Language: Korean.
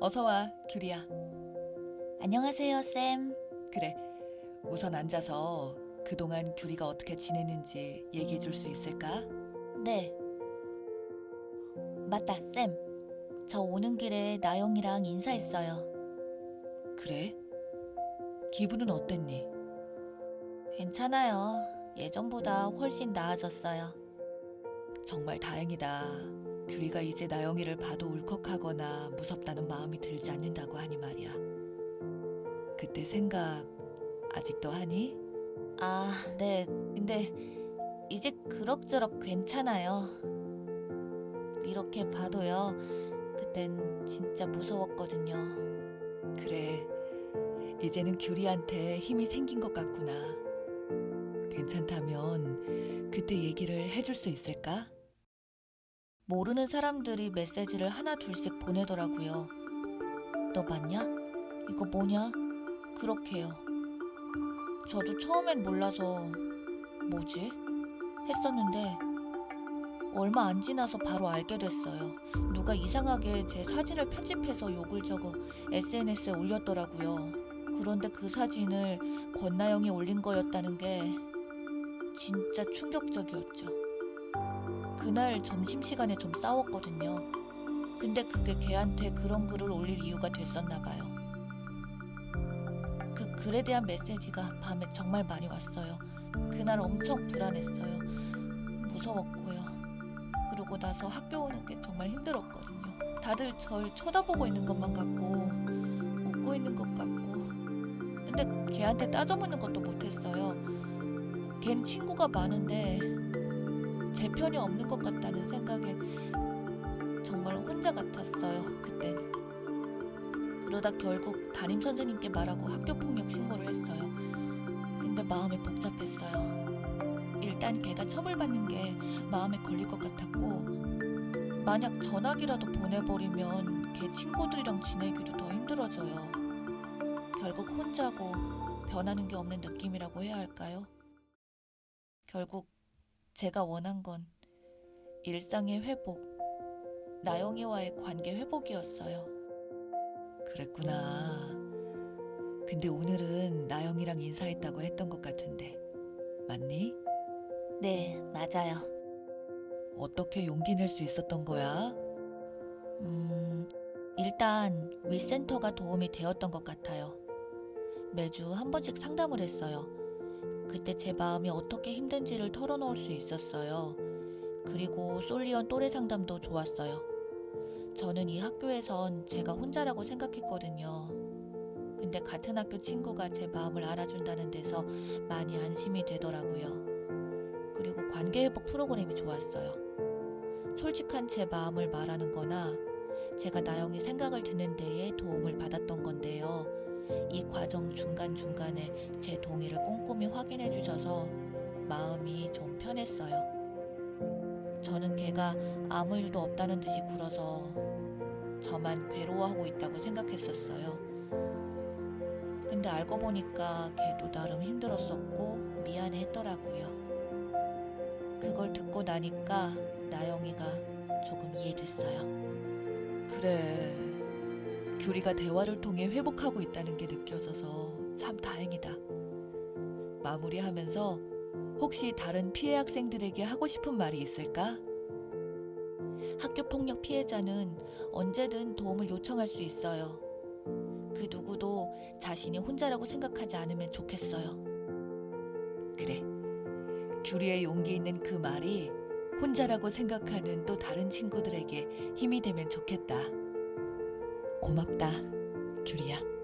어서 와, 귤이야. 안녕하세요, 쌤. 그래. 우선 앉아서 그동안 귤이가 어떻게 지냈는지 얘기해 줄 수 있을까? 네. 맞다, 쌤. 저 오는 길에 나영이랑 인사했어요. 그래? 기분은 어땠니? 괜찮아요. 예전보다 훨씬 나아졌어요. 정말 다행이다. 귤이가 이제 나영이를 봐도 울컥하거나 무섭다는 마음이 들지 않는다고 하니 말이야. 그때 생각 아직도 하니? 아, 네. 근데 이제 그럭저럭 괜찮아요. 이렇게 봐도요. 그땐 진짜 무서웠거든요. 그래. 이제는 귤이한테 힘이 생긴 것 같구나. 괜찮다면 그때 얘기를 해줄 수 있을까? 모르는 사람들이 메시지를 하나 둘씩 보내더라고요. 너 봤냐? 이거 뭐냐? 그렇게요. 저도 처음엔 몰라서 뭐지? 했었는데 얼마 안 지나서 바로 알게 됐어요. 누가 이상하게 제 사진을 편집해서 욕을 적어 SNS에 올렸더라고요. 그런데 그 사진을 권나영이 올린 거였다는 게 진짜 충격적이었죠. 그날 점심시간에 좀 싸웠거든요. 근데 그게 걔한테 그런 글을 올릴 이유가 됐었나 봐요. 그 글에 대한 메시지가 밤에 정말 많이 왔어요. 그날 엄청 불안했어요. 무서웠고요. 그러고 나서 학교 오는 게 정말 힘들었거든요. 다들 절 쳐다보고 있는 것만 같고 웃고 있는 것 같고 근데 걔한테 따져묻는 것도 못했어요. 걘 친구가 많은데 제 편이 없는 것 같다는 생각에 정말 혼자 같았어요. 그땐. 그러다 결국 담임 선생님께 말하고 학교 폭력 신고를 했어요. 근데 마음이 복잡했어요. 일단 걔가 처벌받는 게 마음에 걸릴 것 같았고 만약 전화기라도 보내버리면 걔 친구들이랑 지내기도 더 힘들어져요. 결국 혼자고 변하는 게 없는 느낌이라고 해야 할까요? 결국 제가 원한 건 일상의 회복, 나영이와의 관계 회복이었어요. 그랬구나. 근데 오늘은 나영이랑 인사했다고 했던 것 같은데. 맞니? 네, 맞아요. 어떻게 용기 낼 수 있었던 거야? 음, 일단 위센터가 도움이 되었던 것 같아요. 매주 한 번씩 상담을 했어요. 그때 제 마음이 어떻게 힘든지를 털어놓을 수 있었어요. 그리고 솔리언 또래 상담도 좋았어요. 저는 이 학교에선 제가 혼자라고 생각했거든요. 근데 같은 학교 친구가 제 마음을 알아준다는 데서 많이 안심이 되더라고요. 그리고 관계회복 프로그램이 좋았어요. 솔직한 제 마음을 말하는 거나 제가 나영이 생각을 듣는 데에 도움을 받았던 건데요. 이 과정 중간중간에 제 동의를 꼼꼼히 확인해 주셔서 마음이 좀 편했어요. 저는 걔가 아무 일도 없다는 듯이 굴어서 저만 괴로워하고 있다고 생각했었어요. 근데 알고 보니까 걔도 나름 힘들었었고 미안해 했더라고요. 그걸 듣고 나니까 나영이가 조금 이해됐어요. 그래. 규리가 대화를 통해 회복하고 있다는 게 느껴져서 참 다행이다. 마무리하면서 혹시 다른 피해 학생들에게 하고 싶은 말이 있을까? 학교 폭력 피해자는 언제든 도움을 요청할 수 있어요. 그 누구도 자신이 혼자라고 생각하지 않으면 좋겠어요. 그래. 규리의 용기 있는 그 말이 혼자라고 생각하는 또 다른 친구들에게 힘이 되면 좋겠다. 고맙다, 규리야.